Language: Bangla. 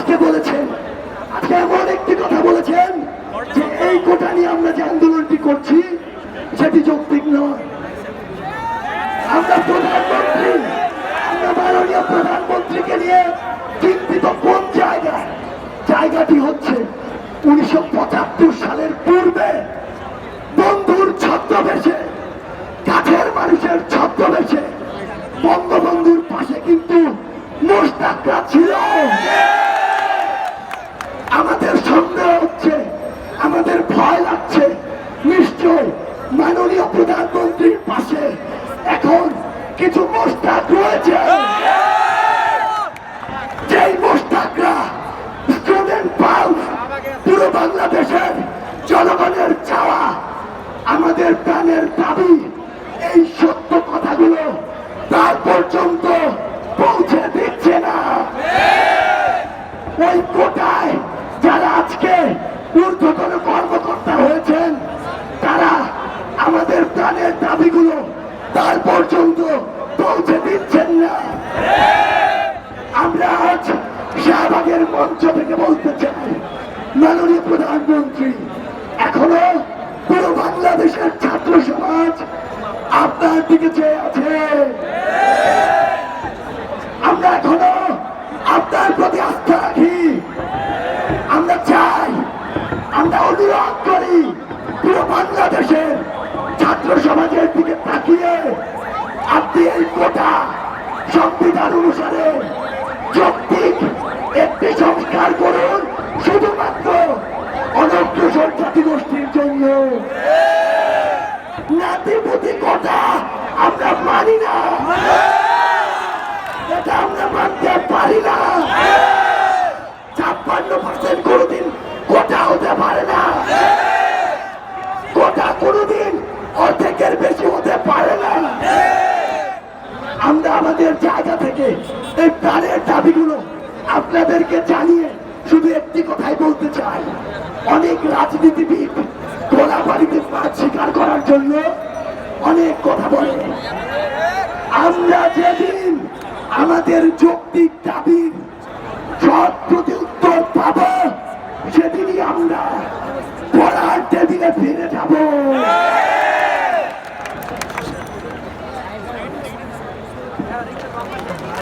আজকে বলেছেন, আজকে এমন একটি কথা বলেছেন যে এই কোটা নিয়ে আমরা যে আন্দোলনটি করছি, সেটি যৌক্তিক নয়। আমরা প্রধানমন্ত্রী, আমরা মাননীয় প্রধানমন্ত্রীকে নিয়ে চিন্তিত কোন জায়গায়? জায়গাটি হচ্ছে উনিশশো পঁচাত্তর সালের পূর্বে বন্ধুর ছদ্মবেশে, কাছের মানুষের ছদ্মবেশে বঙ্গবন্ধুর পাশে কিন্তু মোস্তাকরা ছিল। মাননীয় প্রধানমন্ত্রীর পাশে এখন কিছু মোস্তাক রয়েছে। যেই মোস্তাকরা স্টুডেন্ট পাল্স পুরো বাংলাদেশের জনগণের চাওয়া, আমাদের প্রাণের দাবি, এই সত্য কথাগুলো তার পর্যন্ত পৌঁছে দিচ্ছে না। ওই কোটায় যারা আজকে ঊর্ধ্বতন কর্মকর্তা হয়েছেন তারা আমাদের প্রাণের দাবিগুলো তার পর্যন্ত পৌঁছে দিচ্ছেন না। আমরা আজ শাহবাগের মঞ্চ থেকে বলতে চাই, মাননীয় প্রধানমন্ত্রী, এখনও পুরো বাংলাদেশের ছাত্র সমাজ আপনার দিকে চেয়ে আছে। আমরা এখনও আপনার প্রতি আস্থা রাখি। আমরা চাই, আমরা অনুরোধ করি পুরো বাংলাদেশের ছাত্র সমাজের দিকে তাকিয়ে আপনি এই কোটা সংবিধান অনুসারে যৌক্তিক একটি সংস্কার করুন, শুধুমাত্র অনগ্রসর গোষ্ঠীর জন্য। নাতিপুতি কোটা আমরা মানি না। এটা আমরা মানতে পারি না। ছাপ্পান্ন পার্সেন্ট কোনোদিন কোটা হতে পারে না। কোটা কোনোদিন অর্ধেকের বেশি হতে পারে না। আমরা আমাদের জায়গা থেকে এই প্রাণের দাবিগুলো আপনাদেরকে জানিয়ে শুধু একটি কথাই বলতে চাই। অনেক রাজনীতিবিদ গোলা বাড়িতে মাছ স্বীকার করার জন্য অনেক কথা বলে। আমরা যেদিন আমাদের যৌক্তিক দাবির সব প্রতি উত্তর পাব, সেদিনই আমরা পড়ার টেবিলে ফিরে যাব।